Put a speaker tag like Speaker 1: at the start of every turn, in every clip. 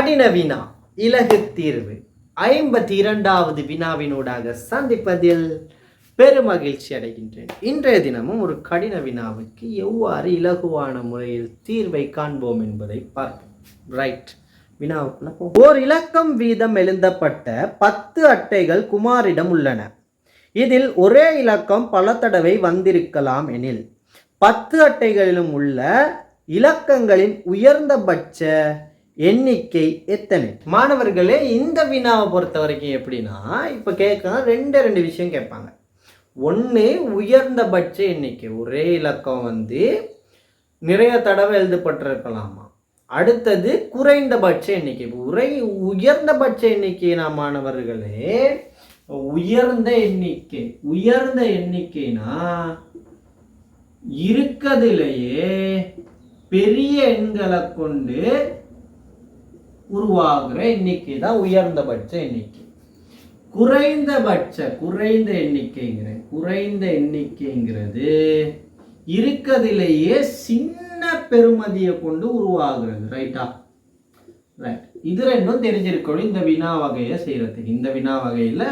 Speaker 1: கடின வினா இலகு தீர்வு. ஐம்பத்தி இரண்டாவது வினாவினூடாக சந்திப்பதில் பெருமகிழ்ச்சி அடைகின்றேன். இன்றைய தினமும் ஒரு கடின வினாவுக்கு எவ்வாறு இலகுவான முறையில் தீர்வை காண்போம் என்பதை பார்ப்போம். ரைட் வினாவுக்குள்ள ஓர் இலக்கம் வீதம் எழுதப்பட்ட பத்து அட்டைகள் குமாரிடம் உள்ளன. இதில் ஒரே இலக்கம் பல தடவை வந்திருக்கலாம் எனில் பத்து அட்டைகளிலும் உள்ள இலக்கங்களின் உயர்ந்தபட்ச எண்ணிக்கை எத்தனை? மாணவர்களே இந்த வினாவை பொறுத்த வரைக்கும் எப்படின்னா இப்போ கேட்கலாம் ரெண்டு ரெண்டு விஷயம் கேட்பாங்க. ஒன்று உயர்ந்தபட்ச எண்ணிக்கை. ஒரே இலக்கம் வந்து நிறைய தடவை எழுதப்பட்டிருக்கலாமா? அடுத்தது குறைந்தபட்ச எண்ணிக்கை. உரை உயர்ந்தபட்ச எண்ணிக்கைனா மாணவர்களே உயர்ந்த எண்ணிக்கை. உயர்ந்த எண்ணிக்கைனா இருக்கதிலேயே பெரிய எண்களை கொண்டு உருவாகிற எண்ணிக்கை தான் உயர்ந்தபட்ச எண்ணிக்கை. குறைந்தபட்ச குறைந்த எண்ணிக்கைங்கிறேன் குறைந்த எண்ணிக்கைங்கிறது இருக்கதிலேயே சின்ன பெருமதியை கொண்டு உருவாகிறது. ரைட்டா ரைட் இது ரெண்டும் தெரிஞ்சிருக்கணும். இந்த வினா வகையை செய்கிறதுக்கு இந்த வினா வகையில்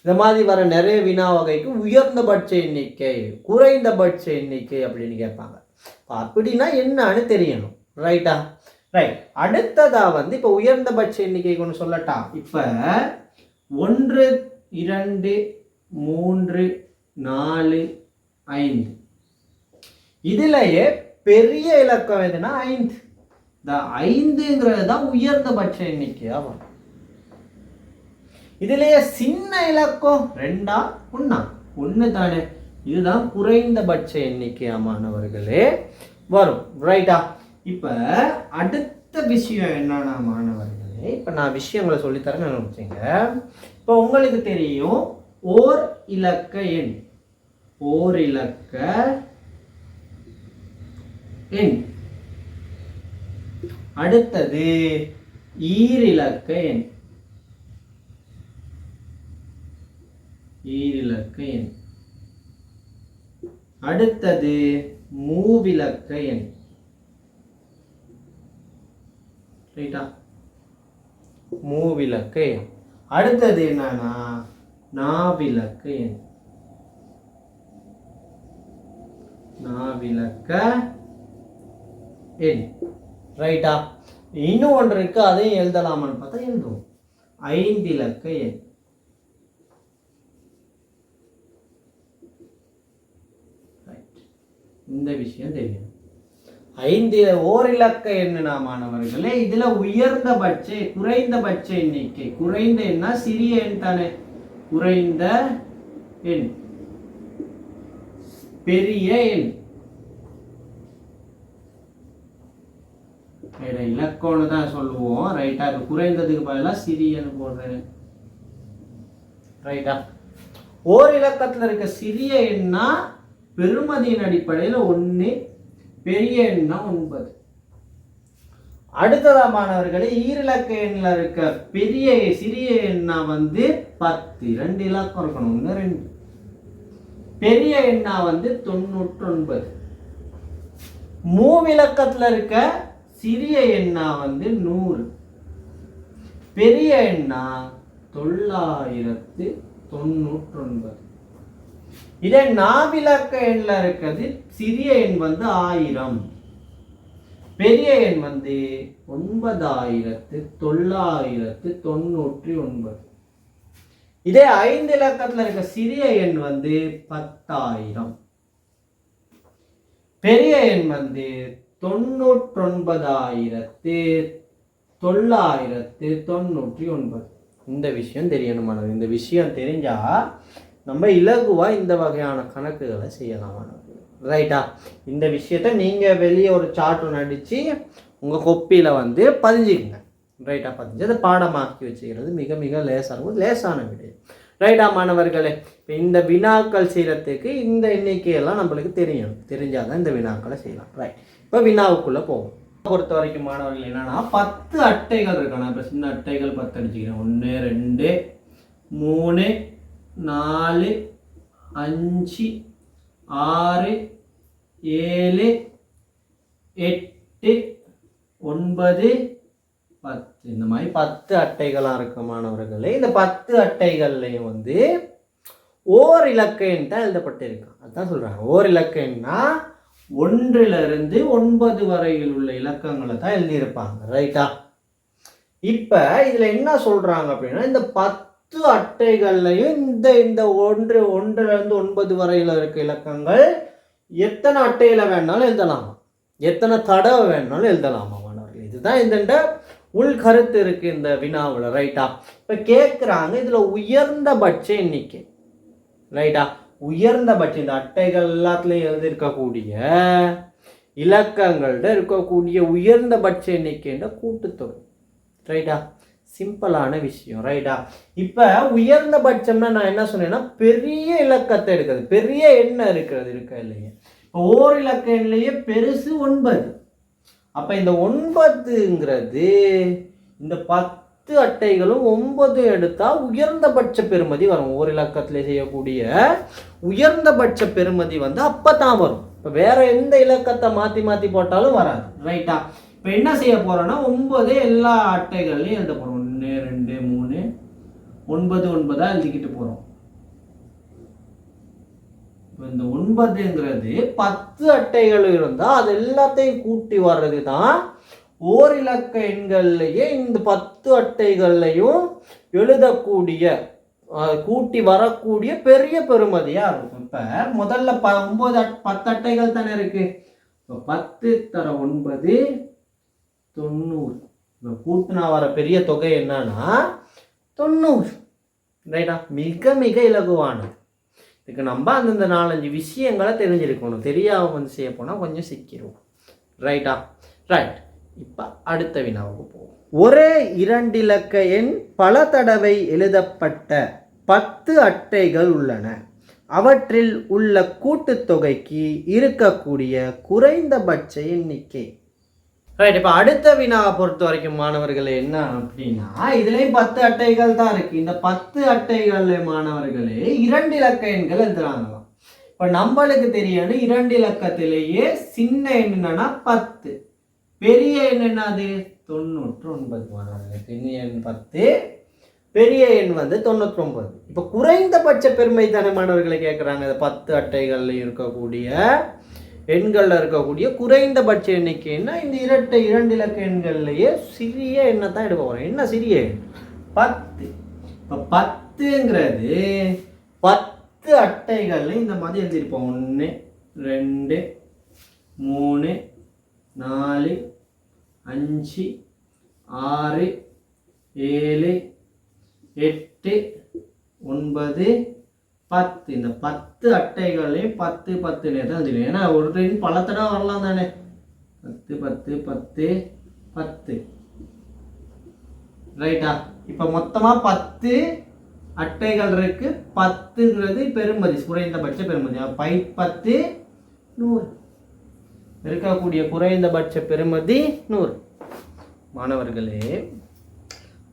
Speaker 1: இந்த மாதிரி வர நிறைய வினா வகைக்கு உயர்ந்தபட்ச எண்ணிக்கை குறைந்தபட்ச எண்ணிக்கை அப்படின்னு கேட்பாங்க. அப்படின்னா என்னன்னு தெரியணும். ரைட்டா ரைட் அடுத்ததா வந்து இப்போ உயர்ந்தபட்ச எண்ணிக்கை கொண்டு சொல்லட்டா இப்போ ஒன்று இரண்டு மூன்று நாலு ஐந்து. இதுலயே பெரிய இலக்கம் எதுனா ஐந்து. இந்த ஐந்துங்கிறது தான் உயர்ந்தபட்ச எண்ணிக்கை ஆகும் இதுலயே சின்ன இலக்கம் ரெண்டா ஒண்ணா? ஒன்று தானே. இதுதான் குறைந்தபட்ச எண்ணிக்கையா மாணவர்களே வரும். ரைட்டா இப்போ அடுத்த விஷயம் என்னன்னா மாணவர்களே இப்போ நான் விஷயங்களை சொல்லித்தரேன்னு நினச்சிங்க. இப்போ உங்களுக்கு தெரியும் ஓர் இலக்க எண். ஓர் இலக்க எண். அடுத்தது ஈரிலக்க எண். ஈரிலக்க எண். அடுத்தது மூவிலக்க எண். ரைட்டா மூவிலக்க எண். அடுத்தது என்னன்னா நாவிலக்க எண். நாவிலக்க எண். ரைட்டா இன்னும் ஒன்று இருக்கு அதையும் எழுதலாமான்னு பார்த்தா எழுதுவோம். ஐந்திலக்க எண். இந்த விஷயம் தெரியும். ஐந்து ஓரிலக்க எண்ணுனா மாணவர்களே இதுல உயர்ந்தபட்ச குறைந்தபட்ச எண்ணிக்கை. குறைந்த எண்ணா சிறிய எண் தானே. குறைந்த எண். பெரிய எண். இலக்கம்னு தான் சொல்லுவோம். ரைட்டா குறைந்ததுக்கு பதிலாக சிறியன்னு போடுறேன். ரைட்டா ஓர் இலக்கத்தில் இருக்க சிறிய எண்ணா பெருமதியின் அடிப்படையில் ஒன்று பெரிய எண்ணா ஒன்பது அடுத்ததா மாணவர்களே ஈரிலக்க எண்ணில் இருக்க பெரிய சிறிய எண்ணா வந்து பத்து ரெண்டு இலக்கம் இருக்கணும் ஒன்று ரெண்டு. பெரிய எண்ணா வந்து தொண்ணூற்றொன்பது. மூவிலக்கத்தில் இருக்க சிறிய எண்ணா வந்து நூறு. பெரிய எண்ணா தொள்ளாயிரத்து தொண்ணூற்றொன்பது. இதே நாவிலக்க எண்ணில் இருக்கிறது சிறிய எண் வந்து ஆயிரம். பெரிய எண் வந்து ஒன்பதாயிரத்து தொள்ளாயிரத்து தொண்ணூற்றி ஒன்பது. இதே ஐந்து இலக்கத்தில் இருக்க சிறிய எண் வந்து பத்தாயிரம். பெரிய எண் வந்து தொண்ணூற்றொன்பதாயிரத்து தொள்ளாயிரத்து தொண்ணூற்றி ஒன்பது. இந்த விஷயம் தெரியணுமானது. இந்த விஷயம் தெரிஞ்சா நம்ம இலகுவாக இந்த வகையான கணக்குகளை செய்யலாம்? ரைட்டா இந்த விஷயத்த நீங்கள் வெளியே ஒரு சார்ட் ஒன்று அடித்து உங்கள் கொப்பியில் வந்து பதிஞ்சிக்கங்க. ரைட்டாக பதிஞ்சு. அதை பாடமாக்கி வச்சுக்கிறது மிக மிக லேசாக லேசான விடயம் ரைட்டா மாணவர்களே? இப்போ இந்த வினாக்கள் செய்கிறதுக்கு இந்த எண்ணிக்கையெல்லாம் நம்மளுக்கு தெரியும். தெரிஞ்சால் தான் இந்த வினாக்களை செய்யலாம். ரைட் இப்போ வினாவுக்குள்ளே போவோம். பொறுத்த வரைக்கும் மாணவர்கள் என்னென்னா பத்து அட்டைகள் இருக்கணும். இப்போ சின்ன அட்டைகள் பத்து அடிச்சுக்கிறேன். ஒன்று ரெண்டு மூணு நாலு அஞ்சு ஆறு ஏழு எட்டு ஒன்பது பத்து. இந்த மாதிரி பத்து அட்டைகளாக இருக்க மாணவர்களே. இந்த பத்து அட்டைகள்லையும் வந்து ஓர் இலக்கைன்னு தான் எழுதப்பட்டிருக்கான் அதுதான் சொல்கிறாங்க ஓர் இலக்கைன்னா ஒன்றிலிருந்து ஒன்பது வரையில் உள்ள இலக்கங்களை தான் எழுதியிருப்பாங்க. ரைட்டா? இப்போ இதில் என்ன சொல்கிறாங்க அப்படின்னா இந்த பத்து அட்டைகள்லையும் இந்த இந்த ஒன்று ஒன்றிலிருந்து ஒன்பது வரையில் இருக்க இலக்கங்கள் எத்தனை அட்டையில் வேணாலும் எழுதலாமா. எத்தனை தடவை வேணாலும் எழுதலாமா மாணவர்கள். இதுதான் இந்த உள் கருத்து இருக்கு இந்த வினாவில் ரைட்டா? இப்போ கேட்குறாங்க இதில் உயர்ந்தபட்ச எண்ணிக்கை. ரைட்டா? உயர்ந்தபட்சம் இந்த அட்டைகள் எல்லாத்துலேயும் எழுதியிருக்கக்கூடிய இலக்கங்கள்ட இருக்கக்கூடிய உயர்ந்தபட்ச எண்ணிக்கைன்ற கூட்டுத்தொகை. ரைட்டா? சிம்பிளான விஷயம் ரைட்டா? இப்போ உயர்ந்தபட்சம்னா நான் என்ன சொன்னேன்னா பெரிய இலக்கத்தை எடுக்கிறது. பெரிய எண்ணெய் இருக்கிறது இருக்க இல்லையே? இப்போ ஓர் இலக்க எண்ணிலேயே பெருசு ஒன்பது. அப்போ இந்த ஒன்பதுங்கிறது இந்த பத்து அட்டைகளும் ஒன்பது எடுத்தால் உயர்ந்தபட்ச பெருமதி வரும். ஓர் இலக்கத்தில் செய்யக்கூடிய உயர்ந்தபட்ச பெருமதி வந்து அப்போ தான் வரும். இப்போ வேற எந்த இலக்கத்தை மாற்றி மாற்றி போட்டாலும் வராது ரைட்டா? இப்போ என்ன செய்ய போகிறோன்னா ஒன்பது எல்லா அட்டைகள்லையும் எழுத போகிறோம் ஒன்று ரெண்டு மூணு ஒன்பது ஒன்பதாக எழுதிக்கிட்டு போகிறோம் இந்த ஒன்பதுங்கிறது பத்து அட்டைகள் இருந்தால் அது எல்லாத்தையும் கூட்டி வர்றது தான் ஓர் இலக்க எண்கள்லையே இந்த பத்து அட்டைகள்லையும் எழுதக்கூடிய கூட்டி வரக்கூடிய பெரிய பெருமதியாக இருக்கும். இப்போ முதல்ல ப ஒம்பது அட் பத்து அட்டைகள் தானே இருக்குது இப்போ பத்து தர ஒன்பது தொண்ணூறு. இப்போ கூட்டினா வர பெரிய தொகை என்னன்னா தொண்ணூறு. ரைட்டா மிக மிக இலகுவானது. இதுக்கு நம்ம அந்தந்த நாலஞ்சு விஷயங்களை தெரிஞ்சிருக்கணும். தெரியாமல் வந்து செய்ய போனால் கொஞ்சம் சிக்கிடுவோம் ரைட்டா ரைட் இப்போ அடுத்த வினாவுக்கு போவோம். ஒரே இரண்டிலக்க எண் பல தடவை எழுதப்பட்ட பத்து அட்டைகள் உள்ளன. அவற்றில் உள்ள கூட்டுத்தொகைக்கு இருக்கக்கூடிய குறைந்தபட்ச எண்ணிக்கை. ரைட் இப்போ அடுத்த வினாவை பொறுத்த வரைக்கும் மாணவர்களே என்ன அப்படின்னா இதுலேயும் பத்து அட்டைகள் தான் இருக்கு. இந்த பத்து அட்டைகள் மாணவர்களே இரண்டு இலக்க எண்கள் எழுதுறாங்களாம். இப்போ நம்மளுக்கு தெரியணும் இரண்டு இலக்கத்திலேயே சின்ன எண் என்னன்னா பத்து. பெரிய எண் என்னது? தொண்ணூற்று ஒன்பது மாணவர்களே. சின்ன எண் பத்து பெரிய எண் வந்து தொண்ணூற்றி ஒன்பது இப்போ குறைந்தபட்ச பெருமை தானே மாணவர்களை கேட்குறாங்க இந்த பத்து அட்டைகளில் இருக்கக்கூடிய எண்களில் இருக்கக்கூடிய குறைந்தபட்ச எண்ணிக்கைன்னா இந்த இரட்டை இரண்டு இலக்க எண்கள்லையே சிறிய எண்ணை தான் எடுக்க போகிறோம் என்ன சிறிய? எண் பத்து. இப்போ பத்துங்கிறது பத்து அட்டைகளில் இந்த மாதிரி எழுதியிருப்போம். ஒன்று ரெண்டு மூணு நாலு அஞ்சு ஆறு ஏழு எட்டு ஒன்பது பத்து இந்த பத்து அட்டைகளையும் பத்து பத்துனே தான் தெரியும். ஏன்னா ஒரு ட்ரெயின் பல தடவை வரலாம் தானே. பத்து பத்து பத்து பத்து. ரைட்டா இப்போ மொத்தமாக பத்து அட்டைகள் இருக்கு. பத்துங்கிறது பெருமதி குறைந்தபட்ச பெருமதி பை பத்து நூறு. இருக்கக்கூடிய குறைந்தபட்ச பெருமதி நூறு. மாணவர்களே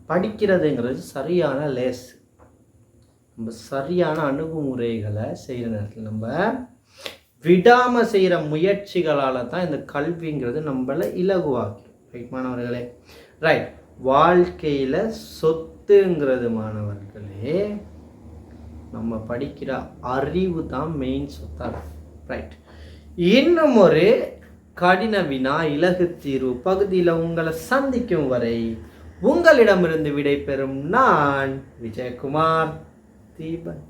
Speaker 1: படிக்கிறதுங்கிறது சரியான லேஸ் நம்ம சரியான அணுகுமுறைகளை செய்கிற நேரத்தில் நம்ம விடாமல் செய்கிற முயற்சிகளால் தான் இந்த கல்விங்கிறது நம்மளை இலகுவாக்கி. ரைட் மாணவர்களே? ரைட் வாழ்க்கையில் சொத்துங்கிறது மாணவர்களே நம்ம படிக்கிற அறிவு தான் மெயின் சொத்தாக ரைட் இன்னும் ஒரு கடின வினா இலகு தீர்வு பகுதியில் உங்களை சந்திக்கும் வரை உங்களிடமிருந்து விடைபெறும் நான் விஜயகுமார். 第一本。